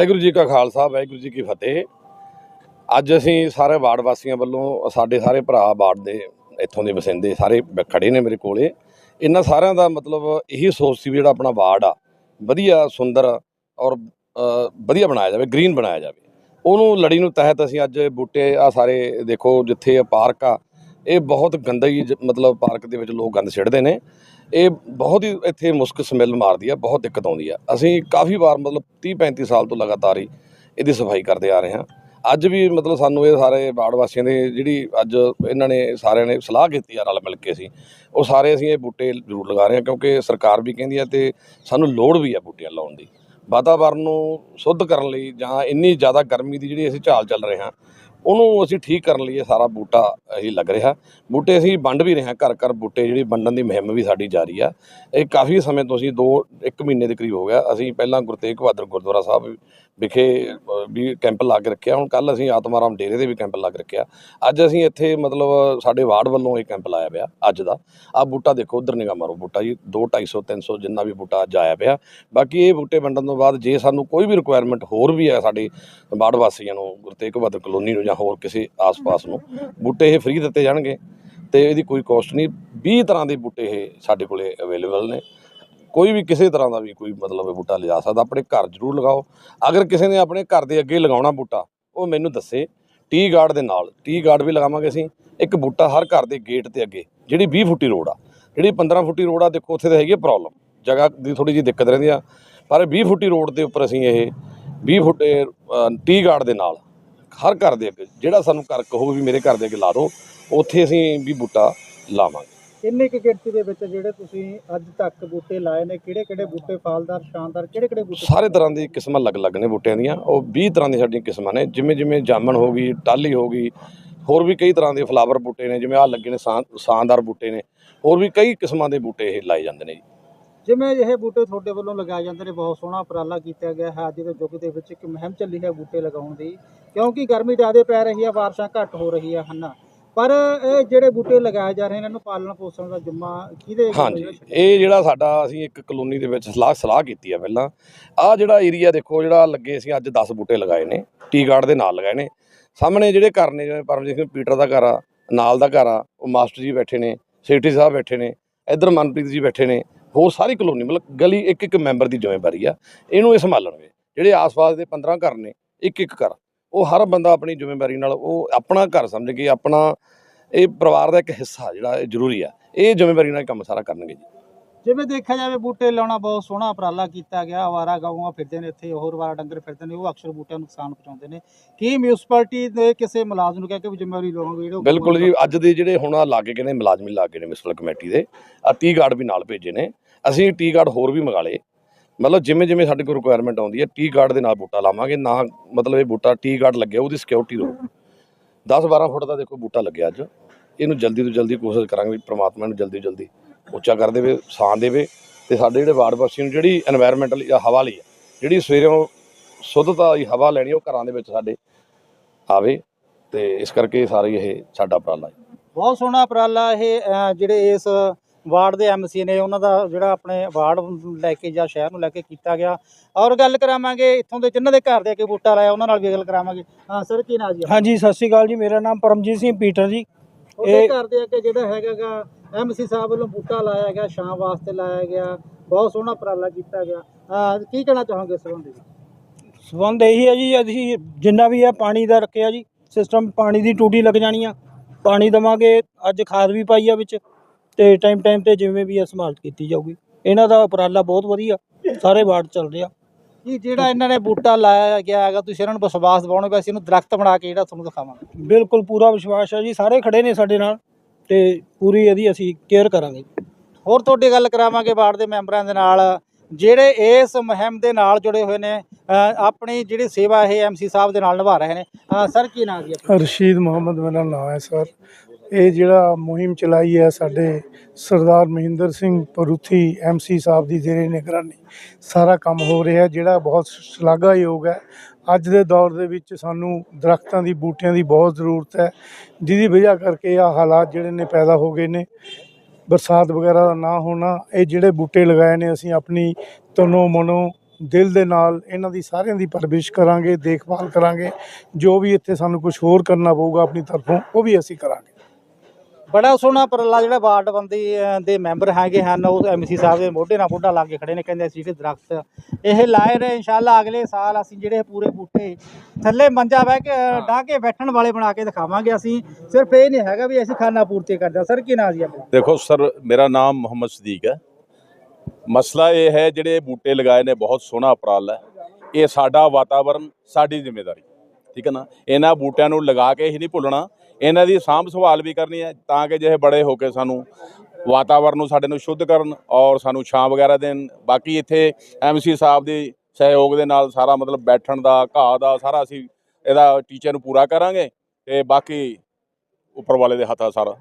ਵਾਹਿਗੁਰੂ ਜੀ ਕਾ ਖਾਲਸਾ, ਵਾਹਿਗੁਰੂ ਜੀ ਕੀ ਫਤਿਹ। ਅੱਜ ਅਸੀਂ ਸਾਰੇ ਵਾਰਡ ਵਾਸੀਆਂ ਵੱਲੋਂ, ਸਾਡੇ ਸਾਰੇ ਭਰਾ ਵਾਰਡ ਦੇ ਇੱਥੋਂ ਦੇ ਵਸਿੰਦੇ ਸਾਰੇ ਬ- ਖੜੇ ਨੇ ਮੇਰੇ ਕੋਲੇ। ਇਹਨਾਂ ਸਾਰਿਆਂ ਦਾ ਮਤਲਬ ਇਹੀ ਸੋਚ ਸੀ ਵੀ ਜਿਹੜਾ ਆਪਣਾ ਵਾਰਡ ਆ, ਵਧੀਆ, ਸੁੰਦਰ ਔਰ ਵਧੀਆ ਬਣਾਇਆ ਜਾਵੇ, ਗ੍ਰੀਨ ਬਣਾਇਆ ਜਾਵੇ। ਉਹਨੂੰ ਲੜੀ ਨੂੰ ਤਹਿਤ ਅਸੀਂ ਅੱਜ ਬੂਟੇ ਆ ਸਾਰੇ ਦੇਖੋ, ਜਿੱਥੇ ਇਹ ਪਾਰਕ ਆ, ਇਹ ਬਹੁਤ ਗੰਦਗੀ ਜ- ਮਤਲਬ ਪਾਰਕ ਦੇ ਵਿੱਚ ਲੋਕ ਗੰਦ ਸਿੱਟਦੇ ਨੇ। ਇਹ ਬਹੁਤ ਹੀ ਇੱਥੇ ਮੁਸਕ ਸਮੈਲ ਮਾਰਦੀ ਆ, ਬਹੁਤ ਦਿੱਕਤ ਆਉਂਦੀ ਆ। ਅਸੀਂ ਕਾਫੀ ਵਾਰ, ਮਤਲਬ 30 35 ਸਾਲ ਤੋਂ ਲਗਾਤਾਰ ਹੀ ਇਹਦੀ ਸਫ਼ਾਈ ਕਰਦੇ ਆ ਰਹੇ ਹਾਂ। ਅੱਜ ਵੀ ਮਤਲਬ ਸਾਨੂੰ ਇਹ ਸਾਰੇ ਬਾੜ ਵਾਸੀਆਂ ਦੇ ਜਿਹੜੀ ਅੱਜ ਇਹਨਾਂ ਨੇ ਸਾਰਿਆਂ ਨੇ ਸਲਾਹ ਕੀਤੀ ਆ ਰਲ ਮਿਲ ਕੇ ਅਸੀਂ, ਉਹ ਸਾਰੇ ਅਸੀਂ ਇਹ ਬੂਟੇ ਜ਼ਰੂਰ ਲਗਾ ਰਹੇ ਹਾਂ ਕਿਉਂਕਿ ਸਰਕਾਰ ਵੀ ਕਹਿੰਦੀ ਆ ਤੇ ਸਾਨੂੰ ਲੋੜ ਵੀ ਆ ਬੂਟਿਆਂ ਲਾਉਣ ਦੀ। ਵਾਤਾਵਰਨ ਨੂੰ ਸ਼ੁੱਧ ਕਰਨ ਲਈ ਜਾਂ ਇੰਨੀ ਜ਼ਿਆਦਾ ਗਰਮੀ ਦੀ ਜਿਹੜੀ ਅਸੀਂ ਝਾਲ ਚੱਲ ਰਹੇ ਹਾਂ ਉਹਨੂੰ ਅਸੀਂ ਠੀਕ ਕਰਨ ਲਈ ਇਹ ਸਾਰਾ ਬੂਟਾ ਅਸੀਂ ਲੱਗ ਰਿਹਾ। ਬੂਟੇ ਅਸੀਂ ਵੰਡ ਵੀ ਰਹੇ ਹਾਂ, ਘਰ ਘਰ ਬੂਟੇ ਜਿਹੜੀ ਵੰਡਣ ਦੀ ਮੁਹਿੰਮ ਵੀ ਸਾਡੀ ਜਾਰੀ ਆ। ਇਹ ਕਾਫੀ ਸਮੇਂ ਤੋਂ ਅਸੀਂ 2 1 ਮਹੀਨੇ ਦੇ ਕਰੀਬ ਹੋ ਗਿਆ। ਅਸੀਂ ਪਹਿਲਾਂ ਗੁਰੂ ਤੇਗ ਬਹਾਦਰ ਗੁਰਦੁਆਰਾ ਸਾਹਿਬ ਵਿਖੇ ਵੀ ਕੈਂਪ ਲਾ ਕੇ ਰੱਖਿਆ। ਹੁਣ ਕੱਲ ਅਸੀਂ ਆਤਮਾਰਾਮ ਡੇਰੇ ਦੇ ਵੀ ਕੈਂਪ ਲਾ ਕੇ ਰੱਖਿਆ ਅੱਜ ਅਸੀਂ ਇੱਥੇ ਮਤਲਬ ਸਾਡੇ ਵਾਰਡ ਵੱਲੋਂ ਇਹ ਕੈਂਪ ਲਾਇਆ ਪਿਆ, ਅੱਜ ਦਾ। ਆ ਬੂਟਾ ਦੇਖੋ, ਉਧਰ ਨਿਗਾਹ ਮਾਰੋ ਬੂਟਾ ਜੀ 2 250 300 ਜਿੰਨਾ ਵੀ ਬੂਟਾ ਅੱਜ ਆਇਆ ਪਿਆ। ਬਾਕੀ ਇਹ ਬੂਟੇ ਵੰਡਣ ਤੋਂ ਬਾਅਦ ਜੇ ਸਾਨੂੰ ਕੋਈ ਵੀ ਰਿਕੁਆਇਰਮੈਂਟ ਹੋਰ ਵੀ ਹੈ ਸਾਡੇ ਵਾਰਡ ਵਾਸੀਆਂ ਨੂੰ, ਗੁਰੂ ਤੇਗ ਬਹਾਦਰ ਕਲੋਨੀ ਨੂੰ ਜਾਂ ਹੋਰ ਕਿਸੇ ਆਸ-ਪਾਸ ਨੂੰ, ਬੂਟੇ ਇਹ ਫ੍ਰੀ ਦਿੱਤੇ ਜਾਣਗੇ। ਤੇ ਇਹਦੀ ਕੋਈ ਕੋਸਟ ਨਹੀਂ। 20 ਤਰ੍ਹਾਂ ਦੇ ਬੂਟੇ ਇਹ ਸਾਡੇ ਕੋਲੇ ਅਵੇਲੇਬਲ ਨੇ। ਕੋਈ ਵੀ ਕਿਸੇ ਤਰ੍ਹਾਂ ਦਾ ਵੀ ਕੋਈ ਮਤਲਬ ਬੂਟਾ ਲਿਜਾ ਸਕਦਾ, ਆਪਣੇ ਘਰ ਜ਼ਰੂਰ ਲਗਾਓ। ਅਗਰ ਕਿਸੇ ਨੇ ਆਪਣੇ ਘਰ ਦੇ ਅੱਗੇ ਲਗਾਉਣਾ ਬੂਟਾ, ਉਹ ਮੈਨੂੰ ਦੱਸੇ ਟੀ ਗਾਰਡ ਦੇ ਨਾਲ। ਟੀ ਗਾਰਡ ਵੀ ਲਗਾਵਾਂਗੇ ਅਸੀਂ। ਇੱਕ ਬੂਟਾ ਹਰ ਘਰ ਦੇ ਗੇਟ ਤੇ ਅੱਗੇ, ਜਿਹੜੀ 20 ਫੁੱਟੀ ਰੋਡ ਆ। ਜਿਹੜੀ 15 ਫੁੱਟੀ ਰੋਡ ਆ, ਦੇਖੋ ਉੱਥੇ ਤਾਂ ਹੈਗੀ ਪ੍ਰੋਬਲਮ ਜਗ੍ਹਾ ਦੀ ਥੋੜੀ ਜਿਹੀ ਦਿੱਕਤ ਰਹਿੰਦੀ ਆ। ਪਰ 20 ਫੁੱਟੀ ਰੋਡ ਦੇ ਉੱਪਰ ਅਸੀਂ ਇਹ 20 ਫੁੱਟ ਟੀ ਗਾਰਡ ਦੇ ਨਾਲ, ਹਰ ਘਰ ਦੇ ਅੱਗੇ, ਜਿਹੜਾ ਸਾਨੂੰ ਘਰ ਕਹੋ ਵੀ ਮੇਰੇ ਘਰ ਦੇ ਅੱਗੇ ਲਾ ਦਿਓ, ਉੱਥੇ ਅਸੀਂ ਵੀ ਬੂਟਾ ਲਾਵਾਂਗੇ। ਕਿੰਨੇ ਕੁ ਗਿਣਤੀ ਦੇ ਵਿੱਚ ਜਿਹੜੇ ਤੁਸੀਂ ਅੱਜ ਤੱਕ ਬੂਟੇ ਲਾਏ ਨੇ ਕਿਹੜੇ ਕਿਹੜੇ ਬੂਟੇ ਫਲਦਾਰ ਸ਼ਾਨਦਾਰ ਕਿਹੜੇ ਕਿਹੜੇ ਬੂਟੇ? ਸਾਰੇ ਤਰ੍ਹਾਂ ਦੀ ਕਿਸਮਾਂ ਅਲੱਗ-ਅਲੱਗ ਨੇ ਬੂਟਿਆਂ ਦੀਆਂ। ਉਹ 20 ਤਰ੍ਹਾਂ ਦੀਆਂ ਸਾਡੀਆਂ ਕਿਸਮਾਂ ਨੇ ਜਿਵੇਂ ਜਿਵੇਂ ਜਾਮਣ ਹੋ ਗਈ ਟਾਹਲੀ ਹੋ ਗਈ ਹੋਰ ਵੀ ਕਈ ਤਰ੍ਹਾਂ ਦੇ ਫਲਾਵਰ ਬੂਟੇ ਨੇ ਜਿਵੇਂ ਆ ਲੱਗੇ ਨੇ ਸ਼ਾਨ- ਸ਼ਾਨਦਾਰ ਬੂਟੇ ਨੇ ਹੋਰ ਵੀ ਕਈ ਕਿਸਮਾਂ ਦੇ ਬੂਟੇ ਇਹ ਲਾਏ ਜਾਂਦੇ ਨੇ ਜੀ। ਜਿਵੇਂ ਇਹ ਬੂਟੇ ਤੁਹਾਡੇ ਵੱਲੋਂ ਲਗਾਏ ਜਾਂਦੇ ਨੇ ਬਹੁਤ ਸੋਹਣਾ ਉਪਰਾਲਾ ਕੀਤਾ ਗਿਆ ਹੈ ਅੱਜ ਦੇ ਯੁੱਗ ਦੇ ਵਿੱਚ ਇੱਕ ਮੁਹਿੰਮ ਚੱਲੀ ਹੈ ਬੂਟੇ ਲਗਾਉਣ ਦੀ। ਕਿਉਂਕਿ ਗਰਮੀ ਜ਼ਿਆਦਾ ਪੈ ਰਹੀ ਹੈ ਬਾਰਿਸ਼ਾਂ ਘੱਟ ਹੋ ਰਹੀ ਹੈ ਹਨ। ਪਰ ਇਹ ਜਿਹੜੇ ਬੂਟੇ ਲਗਾਏ ਜਾ ਰਹੇ ਨੇ ਇਹਨਾਂ ਨੂੰ ਪਾਲਣ ਪੋਸ਼ਣ ਦਾ ਜ਼ਿੰਮਾ ਕਿਹਦੇ ਹਾਂਜੀ ਇਹ ਜਿਹੜਾ ਸਾਡਾ ਅਸੀਂ ਇੱਕ ਕਲੋਨੀ ਦੇ ਵਿੱਚ ਸਲਾਹ ਸਲਾਹ ਕੀਤੀ ਆ ਪਹਿਲਾਂ। ਆ ਜਿਹੜਾ ਏਰੀਆ ਦੇਖੋ ਜਿਹੜਾ ਲੱਗੇ ਅਸੀਂ ਅੱਜ 10 ਬੂਟੇ ਲਗਾਏ ਨੇ ਟੀ ਗਾਰਡ ਦੇ ਨਾਲ ਲਗਾਏ ਨੇ। ਸਾਹਮਣੇ ਜਿਹੜੇ ਘਰ ਨੇ ਜਿਵੇਂ ਪਰਮਜੀਤ ਸਿੰਘ ਪੀਟਰ ਦਾ ਘਰ ਆ ਨਾਲ ਦਾ ਘਰ ਆ ਉਹ ਮਾਸਟਰ ਜੀ ਬੈਠੇ ਨੇ ਸੇਠੀ ਸਾਹਿਬ ਬੈਠੇ ਨੇ ਇੱਧਰ ਮਨਪ੍ਰੀਤ ਜੀ ਬੈਠੇ ਨੇ ਹੋਰ ਸਾਰੀ ਕਲੋਨੀ ਮਤਲਬ ਗਲੀ ਇੱਕ ਇੱਕ ਮੈਂਬਰ ਦੀ ਜ਼ਿੰਮੇਵਾਰੀ ਆ। ਇਹਨੂੰ ਇਹ ਸੰਭਾਲਣਗੇ ਜਿਹੜੇ ਆਸ-ਪਾਸ ਦੇ 15 ਘਰ ਨੇ ਇੱਕ ਇੱਕ ਘਰ। ਉਹ ਹਰ ਬੰਦਾ ਆਪਣੀ ਜ਼ਿੰਮੇਵਾਰੀ ਨਾਲ ਉਹ ਆਪਣਾ ਘਰ ਸਮਝ ਕੇ ਆਪਣਾ ਇਹ ਪਰਿਵਾਰ ਦਾ ਇੱਕ ਹਿੱਸਾ ਜਿਹੜਾ ਇਹ ਜ਼ਰੂਰੀ ਆ ਇਹ ਜ਼ਿੰਮੇਵਾਰੀ ਨਾਲ ਕੰਮ ਸਾਰਾ ਕਰਨਗੇ ਜੀ। ਜਿਵੇਂ ਦੇਖਿਆ ਜਾਵੇ ਬੂਟੇ ਲਾਉਣਾ ਬਹੁਤ ਸੋਹਣਾ ਉਪਰਾਲਾ ਕੀਤਾ ਗਿਆ ਆਵਾਰਾ ਗਊਆਂ ਫਿਰਦੇ ਨੇ ਇੱਥੇ ਹੋਰ ਵਾਰਾ ਡੰਗਰ ਫਿਰਦੇ ਨੇ ਉਹ ਅਕਸਰ ਬੂਟਿਆਂ ਨੂੰ ਨੁਕਸਾਨ ਪਹੁੰਚਾਉਂਦੇ ਨੇ। ਕੀ ਮਿਊਨਿਸਪੈਲਿਟੀ ਦੇ ਕਿਸੇ ਮੁਲਾਜ਼ਮ ਨੂੰ ਕਹਿ ਕੇ ਵੀ ਜ਼ਿੰਮੇਵਾਰੀ ਲਵਾਂਗੇ ਜਿਹੜੇ ਬਿਲਕੁਲ ਜੀ ਅੱਜ ਦੇ ਜਿਹੜੇ ਹੁਣ ਆ ਲਾਗੇ ਕਹਿੰਦੇ ਮੁਲਾਜ਼ਮੀ ਲਾਗੇ ਨੇ ਮਿਊਨਿਸਪਲ ਕਮੇਟੀ ਦੇ ਆ ਟੀ ਗਾਰਡ ਵੀ ਨਾਲ ਭੇਜੇ ਨੇ। ਅਸੀਂ ਟੀ ਗਾਰਡ ਹੋਰ ਵੀ ਮੰਗਾ ਲਏ। ਮਤਲਬ ਜਿਵੇਂ ਜਿਵੇਂ ਸਾਡੇ ਕੋਲ ਰਿਕੁਆਇਰਮੈਂਟ ਆਉਂਦੀ ਹੈ ਟੀ ਗਾਰਡ ਦੇ ਨਾਲ ਬੂਟਾ ਲਾਵਾਂਗੇ ਨਾ ਮਤਲਬ ਇਹ ਬੂਟਾ ਟੀ ਗਾਰਡ ਲੱਗਿਆ ਉਹਦੀ ਸਿਕਿਉਰਿਟੀ ਰਹੂ 10-12 ਫੁੱਟ ਦਾ ਦੇਖੋ ਬੂਟਾ ਲੱਗਿਆ ਅੱਜ। ਇਹਨੂੰ ਜਲਦੀ ਤੋਂ ਜਲਦੀ ਕੋਸ਼ਿਸ਼ ਕਰਾਂਗੇ ਵੀ ਪ੍ਰਮਾਤਮਾ ਨੂੰ ਜਲਦੀ ਤੋਂ ਜਲਦੀ ਉੱਚਾ ਕਰ ਦੇਵੇ ਸਾਂ ਦੇਵੇ ਤੇ ਸਾਡੇ ਜਿਹੜੇ ਵਾਰਡ ਵਾਸੀ ਨੂੰ ਜਿਹੜੀ এনवायरमेंटਲ ਹਵਾ ਲਈ ਜਿਹੜੀ ਸਵੇਰੇ ਸ਼ੁੱਧਤਾ ਦੀ ਹਵਾ ਲੈਣੀ ਉਹ ਘਰਾਂ ਦੇ ਵਿੱਚ ਸਾਡੇ ਆਵੇ ਤੇ ਇਸ ਕਰਕੇ ਸਾਰੇ ਇਹ ਸਾਡਾ ਉਪਰਾਲਾ ਹੈ। ਬਹੁਤ ਸੋਹਣਾ ਉਪਰਾਲਾ ਇਹ ਜਿਹੜੇ ਇਸ ਵਾਰਡ ਦੇ ਐਮਸੀ ਨੇ ਉਹਨਾਂ ਦਾ ਜਿਹੜਾ ਆਪਣੇ ਵਾਰਡ ਲੈ ਕੇ ਜਾਂ ਸ਼ਹਿਰ ਨੂੰ ਲੈ ਕੇ ਕੀਤਾ ਗਿਆ। ਔਰ ਗੱਲ ਕਰਾਵਾਂਗੇ ਇੱਥੋਂ ਦੇ ਜਿਨ੍ਹਾਂ ਦੇ ਘਰ ਦੇ ਅੱਗੇ ਬੂਟਾ ਲਾਇਆ ਉਹਨਾਂ ਨਾਲ ਵੀ ਗੱਲ ਕਰਾਵਾਂਗੇ। ਹਾਂ ਸਰ ਕੀ ਨਾਮ ਜੀ? ਹਾਂਜੀ ਸਤਿ ਸ਼੍ਰੀ ਅਕਾਲ ਜੀ ਮੇਰਾ ਨਾਮ ਪਰਮਜੀਤ ਸਿੰਘ ਪੀਟਰ ਜੀ। ਉਹਦੇ ਘਰ ਦੇ ਅੱਗੇ ਜਿਹੜਾ ਹੈਗਾਗਾ ਐਮਸੀ ਸਾਹਿਬ ਵੱਲੋਂ ਬੂਟਾ ਲਾਇਆ ਗਿਆ ਛਾਂ ਵਾਸਤੇ ਲਾਇਆ ਗਿਆ ਬਹੁਤ ਸੋਹਣਾ ਉਪਰਾਲਾ ਕੀਤਾ ਗਿਆ। ਅਹ, ਕੀ ਕਹਿਣਾ ਚਾਹੋਗੇ ਸੰਬੰਧੀ? ਸਬੰਧ ਇਹੀ ਹੈ ਜੀ ਅਸੀਂ ਜਿੰਨਾ ਵੀ ਹੈ ਪਾਣੀ ਦਾ ਰੱਖਿਆ ਜੀ ਸਿਸਟਮ ਪਾਣੀ ਦੀ ਟੂਟੀ ਲੱਗ ਜਾਣੀ ਆ। ਪਾਣੀ ਦਵਾਂਗੇ ਅੱਜ ਖਾਦ ਵੀ ਪਾਈ ਆ ਵਿੱਚ। ਤੇ ਟਾਈਮ ਟਾਈਮ ਤੇ ਜਿਵੇਂ ਵੀ ਹੈ ਸੰਭਾਲ ਕੀਤੀ ਜਾਊਗੀ। ਇਹਨਾਂ ਦਾ ਉਪਰਾਲਾ ਬਹੁਤ ਵਧੀਆ ਸਾਰੇ ਵਾਰਡ ਚੱਲ ਰਿਹਾ ਕੀ ਜਿਹੜਾ ਇਹਨਾਂ ਨੇ ਬੂਟਾ ਲਾਇਆ ਗਿਆ ਹੈਗਾ ਤੁਸੀਂ ਇਹਨਾਂ ਨੂੰ ਵਿਸ਼ਵਾਸ ਦਿਵਾਉਣੇ ਵੈਸੇ ਇਹਨੂੰ ਦਰਖਤ ਬਣਾ ਕੇ ਜਿਹੜਾ ਤੁਹਾਨੂੰ ਦਿਖਾਵਾਂਗੇ। ਬਿਲਕੁਲ ਪੂਰਾ ਵਿਸ਼ਵਾਸ ਹੈ ਜੀ ਸਾਰੇ ਖੜੇ ਨੇ ਸਾਡੇ ਨਾਲ ਤੇ ਪੂਰੀ ਇਹਦੀ ਅਸੀਂ ਕੇਅਰ ਕਰਾਂਗੇ। ਹੋਰ ਤੁਹਾਡੀ ਗੱਲ ਕਰਾਵਾਂਗੇ ਵਾਰਡ ਦੇ ਮੈਂਬਰਾਂ ਦੇ ਨਾਲ। ਜਿਹੜੇ ਇਸ ਮੁਹਿੰਮ ਦੇ ਨਾਲ ਜੁੜੇ ਹੋਏ ਨੇ ਆਪਣੀ ਜਿਹੜੀ ਸੇਵਾ ਇਹ ਐਮਸੀ ਸਾਹਿਬ ਦੇ ਨਾਲ ਨਿਭਾ ਰਹੇ ਨੇ। ਸਰ ਕੀ ਨਾਮ ਜੀ? ਰਸ਼ੀਦ ਮੁਹੰਮਦ ਮੇਰਾ ਨਾਮ ਹੈ ਸਰ। ਇਹ ਜਿਹੜਾ ਮੁਹਿੰਮ ਚਲਾਈ ਹੈ ਸਾਡੇ ਸਰਦਾਰ ਮਹਿੰਦਰ ਸਿੰਘ ਪਰੂਥੀ ਐਮਸੀ ਸਾਹਿਬ ਦੀ ਜ਼ੇਰੇ ਨਿਗਰਾਨੀ ਸਾਰਾ ਕੰਮ ਹੋ ਰਿਹਾ ਜਿਹੜਾ ਬਹੁਤ ਸ਼ਲਾਘਾਯੋਗ ਹੈ। ਅੱਜ ਦੇ ਦੌਰ ਦੇ ਵਿੱਚ ਸਾਨੂੰ ਦਰਖਤਾਂ ਦੀ, ਬੂਟਿਆਂ ਦੀ ਬਹੁਤ ਜ਼ਰੂਰਤ ਹੈ, ਜਿਹਦੀ ਵਜ੍ਹਾ ਕਰਕੇ ਆ ਹਾਲਾਤ ਜਿਹੜੇ ਨੇ ਪੈਦਾ ਹੋ ਗਏ ਨੇ। ਬਰਸਾਤ ਵਗੈਰਾ ਦਾ ਨਾ ਹੋਣਾ, ਇਹ ਜਿਹੜੇ ਬੂਟੇ ਲਗਾਏ ਨੇ, ਅਸੀਂ ਆਪਣੀ ਤਨੋ ਮਨੋ, ਦਿਲ ਦੇ ਨਾਲ ਇਹਨਾਂ ਦੀ ਸਾਰਿਆਂ ਦੀ ਪਰਵਿਸ਼ ਕਰਾਂਗੇ, ਦੇਖਭਾਲ ਕਰਾਂਗੇ। ਜੋ ਵੀ ਇੱਥੇ ਸਾਨੂੰ ਕੁਝ ਹੋਰ ਕਰਨਾ ਪਊਗਾ ਆਪਣੀ ਤਰਫੋਂ, ਉਹ ਵੀ ਅਸੀਂ ਕਰਾਂਗੇ। ਬੜਾ ਸੋਹਣਾ ਉਪਰਾਲਾ ਜਿਹੜਾ ਵਾਰਡ ਬੰਦੀ ਦੇ ਮੈਂਬਰ ਹੈਗੇ ਹਨ ਉਹ ਐਮਸੀ ਸਾਹਿਬ ਦੇ ਮੋਢੇ ਨਾਲ ਮੋਢਾ ਲਾ ਕੇ ਖੜੇ ਨੇ ਕਹਿੰਦੇ ਅਸੀਂ ਵੀ ਦਰਖਤ ਇਹ ਲਾਏ ਰਹੇ ਇਨਸ਼ਾਅੱਲਾ ਅਗਲੇ ਸਾਲ ਅਸੀਂ ਜਿਹੜੇ ਪੂਰੇ ਬੂਟੇ ਥੱਲੇ ਮੰਜਾ ਬਹਿ ਕੇ ਡਾਹ ਕੇ ਬੈਠਣ ਵਾਲੇ ਬਣਾ ਕੇ ਦਿਖਾਵਾਂਗੇ ਅਸੀਂ। ਸਿਰਫ ਇਹ ਨਹੀਂ ਹੈਗਾ ਵੀ ਅਸੀਂ ਖਾਣਾ ਪੂਰਤੀ ਕਰਦੇ ਸਰ ਕੀ ਨਾਂ ਜੀ ਆਪਣਾ? ਦੇਖੋ ਸਰ ਮੇਰਾ ਨਾਮ ਮੁਹੰਮਦ ਸਦੀਕ ਹੈ। ਮਸਲਾ ਇਹ ਹੈ ਜਿਹੜੇ ਬੂਟੇ ਲਗਾਏ ਨੇ ਬਹੁਤ ਸੋਹਣਾ ਉਪਰਾਲਾ ਹੈ। ਇਹ ਸਾਡਾ ਵਾਤਾਵਰਨ ਸਾਡੀ ਜ਼ਿੰਮੇਵਾਰੀ। ਠੀਕ ਹੈ ਨਾ? ਇਹਨਾਂ ਬੂਟਿਆਂ ਨੂੰ ਲਗਾ ਕੇ ਹੀ ਨਹੀਂ ਭੁੱਲਣਾ। ਇਹਨਾਂ ਦੀ ਸਾਂਭ ਸੰਭਾਲ ਵੀ ਕਰਨੀ ਹੈ ਤਾਂ ਕਿ ਜਿਹੇ ਬੜੇ ਹੋ ਕੇ ਸਾਨੂੰ ਵਾਤਾਵਰਨ ਨੂੰ ਸਾਡੇ ਨੂੰ ਸ਼ੁੱਧ ਕਰਨ ਔਰ ਸਾਨੂੰ ਛਾਂ ਵਗੈਰਾ ਦੇਣ। ਬਾਕੀ ਇੱਥੇ ਐਮਸੀ ਸਾਹਿਬ ਦੇ ਸਹਿਯੋਗ ਦੇ ਨਾਲ ਸਾਰਾ ਮਤਲਬ ਬੈਠਣ ਦਾ, ਘਾਹ ਦਾ ਸਾਰਾ ਅਸੀਂ ਇਹਦਾ ਟੀਚਰ ਨੂੰ ਪੂਰਾ ਕਰਾਂਗੇ ਤੇ ਬਾਕੀ ਉੱਪਰ ਵਾਲੇ ਦੇ ਹੱਥ ਆ ਸਾਰਾ।